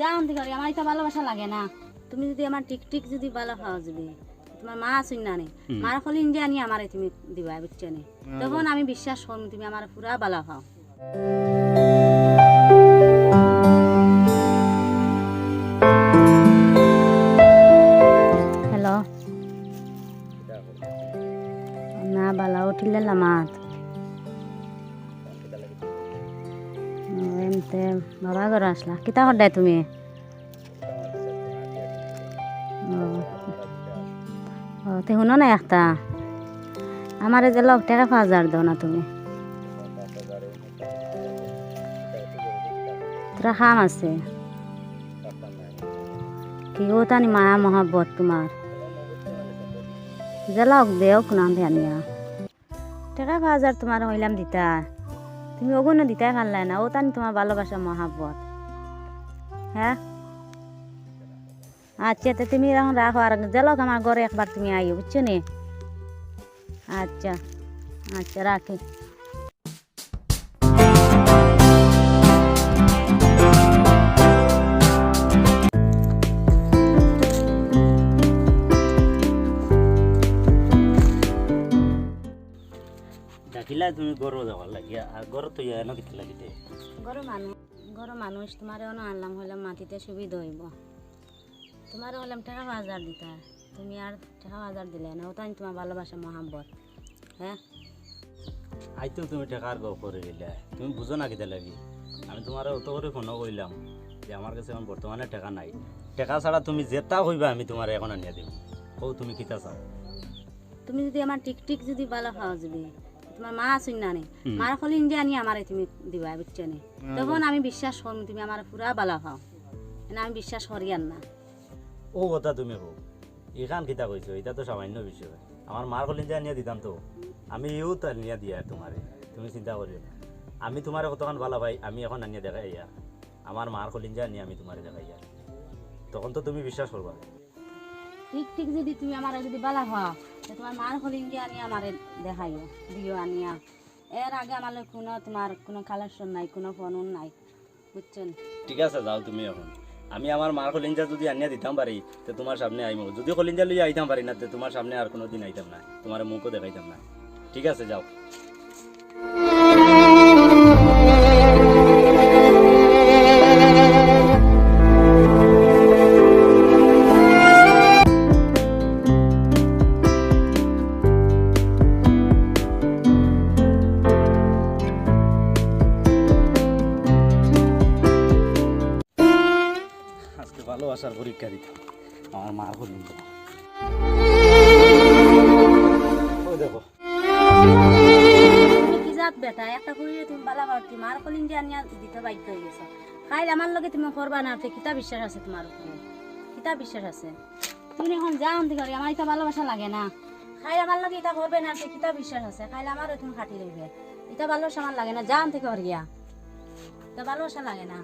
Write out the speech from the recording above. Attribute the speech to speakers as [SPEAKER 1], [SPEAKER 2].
[SPEAKER 1] যাও অন্তি করি আমার এটা ভালোবাসা লাগে না। তুমি যদি আমার টিক টিক যদি ভালো খাও যদি তোমার মা আসুন না নে? মার ফলে ইন্ডিয়া নিয়ে আমারে তুমি দিবা বুঝছ নে? তখন আমি বিশ্বাস করম তুমি আমার পুরা ভালো খাও হ্যালো। না বালা উঠিলে লামাত। এমতে বাবা ঘর আসলা কিতা সদায় তুমি? ও তে শুনো নাই একটা আমার যে লগ টাকা পাঁচ হাজার দাও না তুমি। তোরা খাম আছে। কি ও তানি মায়া মহাব্বত তোমার যে লগ দেও কোনা ধ্যানিয়া টাকা পাঁচ হাজার তোমার হইলাম দিতা। তুমি ওগুলো দিতে পারলে না, ও তানি তোমার ভালোবাসা মহাব্বত। হ্যাঁ? আচ্ছা তো তুমি এখন রাখো, আর জেলক আমার ঘরে একবার তুমি আইও, বুঝছ নি? আচ্ছা আচ্ছা রাখি।
[SPEAKER 2] ডাকিলা তুমি গরু যাবার লাগিয়া আর গরু তো ইয়া নদীতে লাগিতে।
[SPEAKER 1] ঘর মানুষ ঘর মানুষ তোমার অন আনলাম মাটিতে সুবিধা হইব তোমার হলাম টাকা হাজার দিতা। তুমি আর টাকা হাজার দিলে না ওটা তোমার ভালোবাসা মহাব্বত। হ্যাঁ?
[SPEAKER 2] আইতো তুমি টাকার গপ করে দিলে তুমি বুঝো না কিতা লাগি? আমি তোমার অত করে ফোনও করলাম যে আমার কাছে এখন বর্তমানে টাকা নাই। টাকা ছাড়া তুমি যেটা হইবা আমি তোমার এখন আনিয়ে দেব। ও তুমি কিতা চাও?
[SPEAKER 1] তুমি যদি আমার টিক টিক যদি ভালো খাও যদি তোমার মা আসুন না নে? মার ফলে ইন্ডিয়া নিয়ে আমারে তুমি দিবা বুঝছ নে? তখন আমি বিশ্বাস করম তুমি আমার পুরা ভালো খাও না আমি বিশ্বাস করি আর না।
[SPEAKER 2] ও কথা তুমি কো এখান কিতা কইছো? এটা তো সামান্য বিষয়। আমার মার কলিন যা নিয়ে দিতাম তো। আমি ইও তো নিয়ে দিয়া তোমারে। তুমি চিন্তা করিও না। আমি তোমার কতক্ষণ ভালো ভাই আমি এখন আনিয়ে দেখাই ইয়া। আমার মার কলিন যা নিয়ে আমি তোমারে দেখাই ইয়া। তখন তো তুমি বিশ্বাস করবা।
[SPEAKER 1] ঠিক ঠিক যদি তুমি আমার যদি ভালো তো তোমার মার হলিং গিয়ে আনিয়া আমার দেখাইও, দিও আনিয়া। এর আগে আমার কোনো তোমার কোনো কালেকশন নাই, কোনো ফোন নাই, বুঝছেন?
[SPEAKER 2] ঠিক আছে, যাও তুমি এখন। আমি আমার মার কলিঞ্জা যদি আনিয়া দিতাম পারি, তো তোমার সামনে আইম। যদি কলিঞ্জা লইয়া আইতাম পারি না তোমার সামনে আর কোনো দিন আইতাম না। তোমার মুখও দেখাইতাম না। ঠিক আছে, যাও। ভালোবাসার পরীক্ষা দিতাম আমার মার কলিঞ্জা ওই দেখো।
[SPEAKER 1] কি জাত বেটা? একটা করিয়ে তুমি বালা পারতি। মার ফলে ইন্ডিয়া নিয়ে দিতে বাধ্য লগে তুমি না বিশ্বাস আছে বিশ্বাস আছে? তুমি এখন যা লাগে না। লগে না বিশ্বাস আছে? লাগে না, যা ভালোবাসা লাগে না।